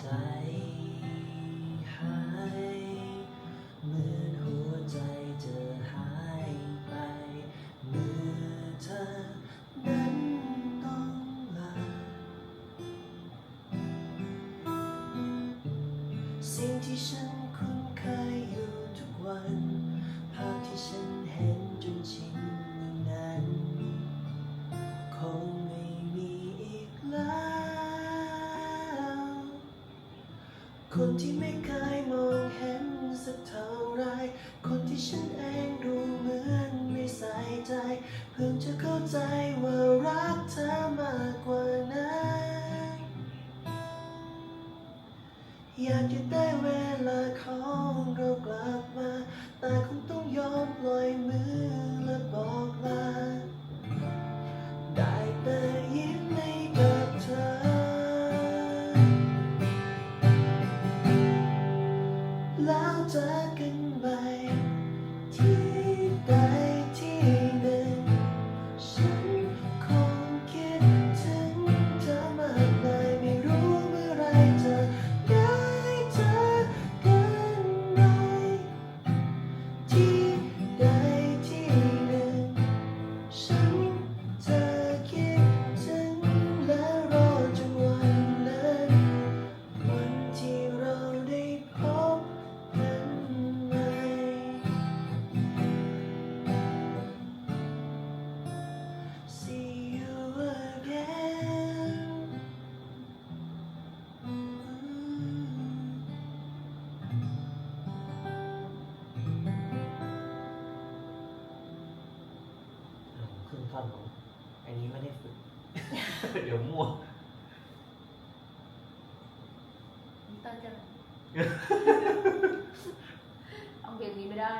ใจหายเหมือนหัวใจเธอหายไปเมื่อเธอนั้นต้องลาสิ่งที่ฉันคุ้นเคยอยู่ทุกวัน คนที่ไม่เคยมองเห็นสักเท่าไร คนที่ฉันเองดูเหมือนไม่ใส่ใจ เพิ่งจะเข้าใจว่ารักเธอมากกว่านั้นอยากจะได้เวลาของเรา แล้ว งท่อนของอันนี้ไม่ได้ฝึก เดี๋ยวมั่วตอนจะ เอาเพลงนี้ไม่ได้